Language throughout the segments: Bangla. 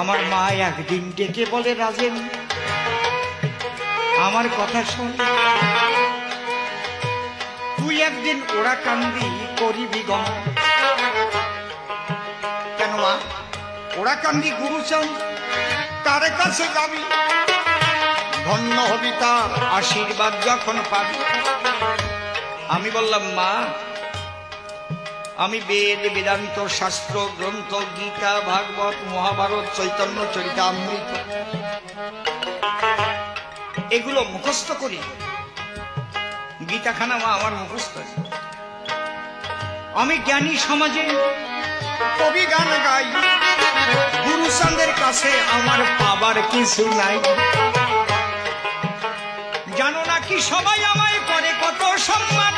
আমার মা একদিন ডেকে বলে, রাজেন, আমার কথা শোন। তুই একদিন ওরা কান্দি করিবি গম কেন মা? ওরা কান্দি গুরু গুরুচন্দ তার কাছে যাবি? ধন্য হবি তার আশীর্বাদ যখন পাবি। আমি বললাম, মা আমি বেদ, বেদান্ত শাস্ত্র, গ্রন্থ, গীতা, ভাগবত, মহাভারত, চৈতন্য, চরিতামৃত। এগুলো মুখস্থ করি। গীতাখানা মা আমার মুখস্থ আমি জ্ঞানী সমাজে কবি গান গাই। গুরুচন্দের কাছে আমার পাবার কিছু নাই। জানো না কি সবাই আমায় করে কত সম্মান?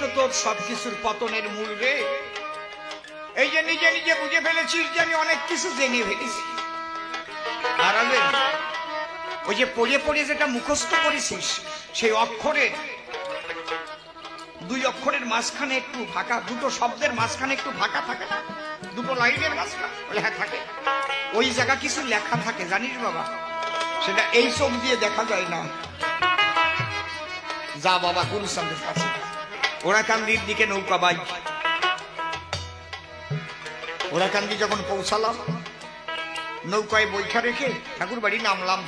তো তোর সবকিছুর পতনের মূল রে। এই যে নিজে নিজে বুঝে ফেলেছিস যে আমি অনেক কিছু জেনে ফেলেছি। আর ওই যে পড়ে পড়ে যেটা মুখস্থ করেছিস, সেই অক্ষরের, দুই অক্ষরের মাঝখানে একটু ফাঁকা, দুটো শব্দের মাঝখানে একটু ফাঁকা থাকে না? দুটো লাইনের মাঝখানে? বলে হ্যাঁ থাকে। ওই জায়গা কিছু লেখা থাকে, জানিস বাবা? সেটা এই চোখ দিয়ে দেখা যায় না। যা বাবা গুরুচন্দ্রের কাছে। ওরা কান্দির দিকে নৌকা বাই ওরা কান্দি যখন পৌঁছালাম, নৌকায় বৈঠা রেখে ঠাকুর বাড়ি নামলাম।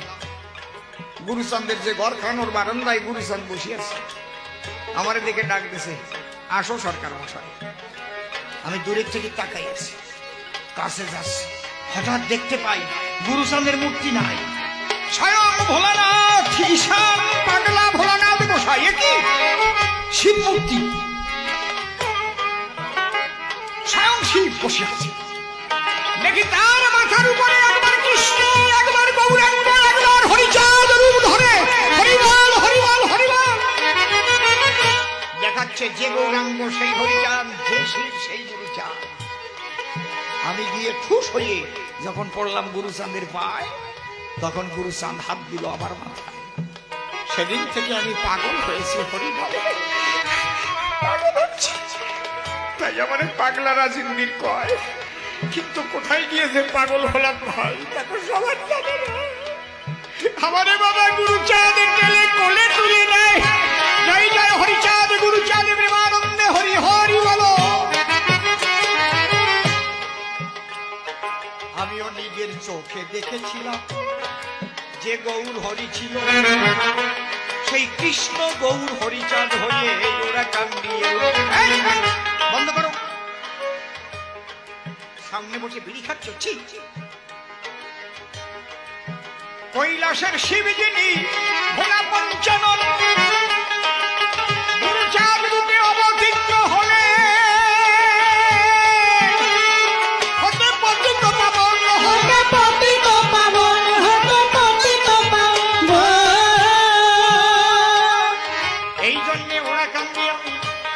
গুরুচন্দ্রের যে ঘর খানোর বারান্দায় গুরুচন্দ বসে আছে আমার দিকে ডাক দিছে, আসো সরকার মশাই। আমি দূরের থেকে তাকাই আছি। কাছে যাচ্ছি। হঠাৎ দেখতে পাই গুরুচন্দ্রের মূর্তি নাই। স্বয়ং ভোলানাথ, ঈশান পাগলা শিব স্বয়ং শিব বসে আছে। দেখি তার মাথার উপরে একবার কৃষ্ণ, একবার একবার হরিচাঁদ রূপ ধরে। দেখাচ্ছে যে গৌরাঙ্গ, সেই হরিচাঁদ, যে শিব, সেই আমি গিয়ে ঠুস হয়ে যখন পড়লাম গুরুচাঁদের পায়, তখন গুরুচাঁদ হাত দিল আমার মাথায়। সেদিন থেকে আমি পাগল হয়েছি হরিবল পাগল হচ্ছি তাই আমার পাগলা রাজিন্দির কয়। কিন্তু কোথায় গিয়ে যে পাগল হলাম ভাই তাকে সবার জানে আমারে বাবা গুরুচাঁদ গেলে কোলে তুলে নেয়। জয় জয় হরিচাঁদ, গুরুচাঁদ, প্রেমানন্দে হরি হরি বলো। আমিও নিজের চোখে দেখেছিলাম যে গৌর হরি ছিল। সেই কৃষ্ণ গৌর হরিচাঁদ হয়ে ওরা কান্দিয়ে বন্ধ করো। সামনে বসে বিড়ি খাচ্ছ? ছি কৈলাসের শিব যিনি ভোলা পঞ্চানন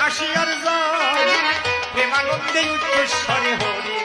আশিয়ার যা প্রেমানন্দে উচ্চস্বরে হরি